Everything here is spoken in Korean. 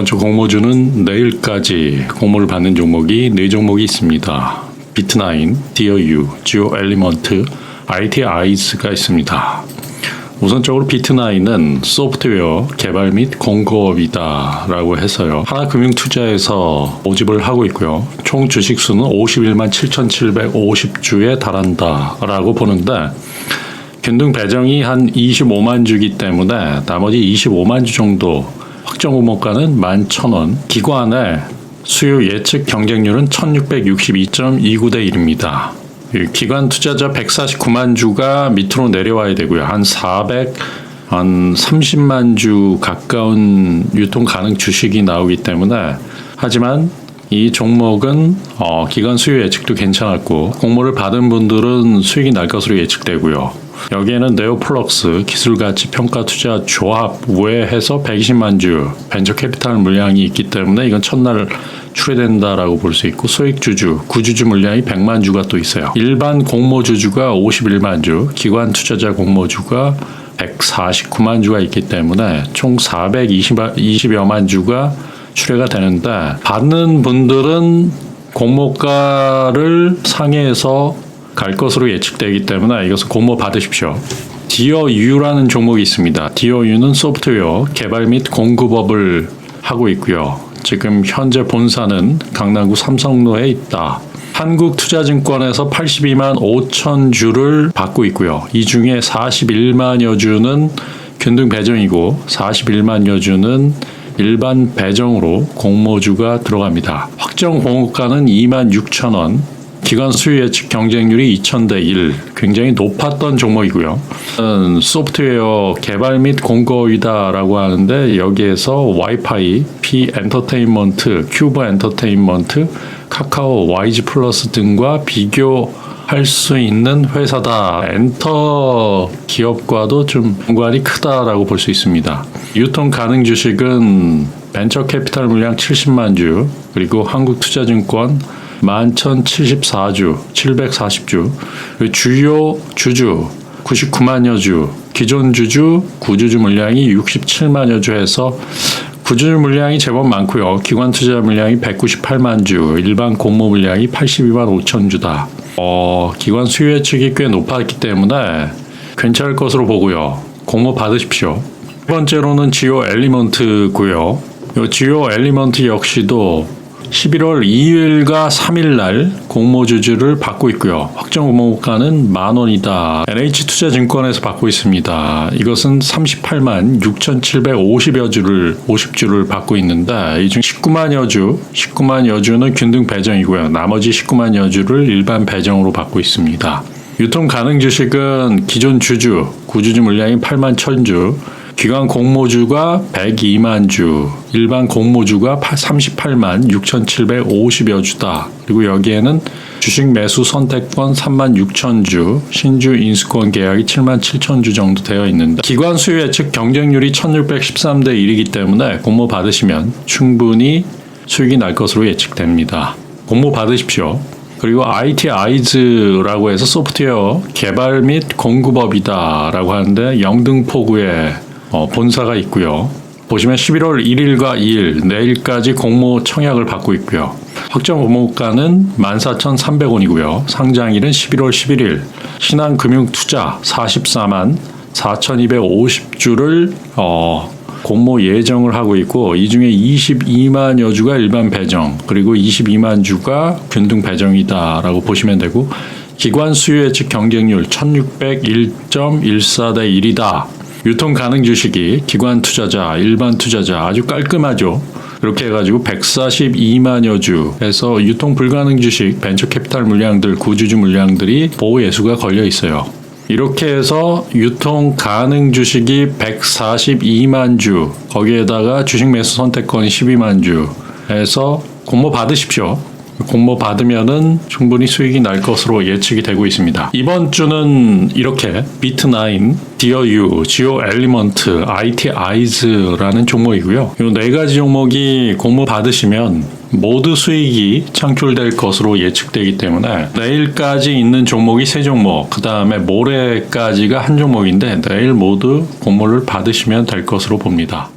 이번 주 공모주는 내일까지 공모를 받는 종목이 네 종목이 있습니다. 비트나인, 디어유, 지오 엘리먼트, IT 아이즈가 있습니다. 우선적으로 비트나인은 소프트웨어 개발 및 공급이다라고 해서요. 하나금융투자에서 모집을 하고 있고요. 총 주식 수는 51만 7,750주에 달한다라고 보는데 균등 배정이 한 25만 주기 때문에 나머지 25만 주 정도 확정 공모가는 11,000원. 기관의 수요 예측 경쟁률은 1662.29대 1입니다. 기관 투자자 149만 주가 밑으로 내려와야 되고요. 한 400, 한 30만 주 가까운 유통 가능 주식이 나오기 때문에 하지만 이 종목은 어, 기관 수요 예측도 괜찮았고 공모를 받은 분들은 수익이 날 것으로 예측되고요. 여기에는 네오플럭스 기술가치 평가 투자 조합 외해서 120만 주 벤처 캐피탈 물량이 있기 때문에 이건 첫날 출회된다라고 볼 수 있고 소액 주주 구주주 물량이 100만 주가 또 있어요. 일반 공모 주주가 51만 주, 기관 투자자 공모 주가 149만 주가 있기 때문에 총 420여만 주가 출회가 되는데 받는 분들은 공모가를 상회해서 갈 것으로 예측되기 때문에 이것을 공모 받으십시오. 디어유라는 종목이 있습니다. 디어유는 소프트웨어 개발 및 공급업을 하고 있고요. 지금 현재 본사는 강남구 삼성로에 있다. 한국투자증권에서 82만 5천 주를 받고 있고요. 이 중에 41만여 주는 균등 배정이고 41만여 주는 일반 배정으로 공모주가 들어갑니다. 확정 공급가는 2만 6천 원, 기관 수요 예측 경쟁률이 2000대 1 굉장히 높았던 종목이고요. 소프트웨어 개발 및 공급이다라고 하는데 여기에서 와이파이, P 엔터테인먼트, 큐브 엔터테인먼트, 카카오, YG 플러스 등과 비교 할 수 있는 회사다. 엔터 기업과도 좀 연관이 크다라고 볼 수 있습니다. 유통 가능 주식은 벤처 캐피탈 물량 70만 주, 그리고 한국투자증권 11,074주, 740주, 주요 주주 99만여 주, 기존 주주 구주주 물량이 67만여 주 해서 구주주 물량이 제법 많고요. 기관 투자 물량이 198만 주, 일반 공모 물량이 82만 5천 주다. 어, 기관 수요 예측이 꽤 높았기 때문에 괜찮을 것으로 보고요. 공모 받으십시오. 두 번째로는 지오 엘리먼트고요. 이 지오 엘리먼트 역시도 11월 2일과 3일 날 공모주주를 받고 있고요. 확정 공모가는 만 원이다. NH투자증권에서 받고 있습니다. 이것은 38만 6,750여 주를 50주를 받고 있는데 이 중 19만 여 주, 19만 여 주는 균등 배정이고요. 나머지 19만 여 주를 일반 배정으로 받고 있습니다. 유통 가능 주식은 기존 주주, 구주주 물량이 8만 1000주, 기관 공모주가 102만 주, 일반 공모주가 38만 6,750여 주다. 그리고 여기에는 주식 매수 선택권 3만 6천 주, 신주 인수권 계약이 7만 7천 주 정도 되어 있는데 기관 수요 예측 경쟁률이 1613대 1이기 때문에 공모 받으시면 충분히 수익이 날 것으로 예측됩니다. 공모 받으십시오. 그리고 IT 아이즈라고 해서 소프트웨어 개발 및 공급업이다라고 하는데 영등포구에 어, 본사가 있고요. 보시면 11월 1일과 2일 내일까지 공모 청약을 받고 있고요. 확정 공모가는 14,300원이고요. 상장일은 11월 11일. 신한금융투자 44만 4,250주를 어, 공모 예정을 하고 있고 이 중에 22만여 주가 일반 배정 그리고 22만 주가 균등 배정이다라고 보시면 되고 기관 수요 예측 경쟁률 1601.14대 1이다. 유통 가능 주식이 기관 투자자, 일반 투자자 아주 깔끔하죠. 이렇게 해가지고 142만여 주에서 유통 불가능 주식, 벤처 캐피탈 물량들, 구주주 물량들이 보호 예수가 걸려 있어요. 이렇게 해서 유통 가능 주식이 142만 주, 거기에다가 주식 매수 선택권이 12만 주 해서 공모 받으십시오. 공모 받으면은 충분히 수익이 날 것으로 예측이 되고 있습니다. 이번 주는 이렇게 비트9, 디어유, 지오 엘리먼트, IT 아이즈라는 종목이고요. 이 네 가지 종목이 공모 받으시면 모두 수익이 창출될 것으로 예측되기 때문에 내일까지 있는 종목이 세 종목, 그 다음에 모레까지가 한 종목인데 내일 모두 공모를 받으시면 될 것으로 봅니다.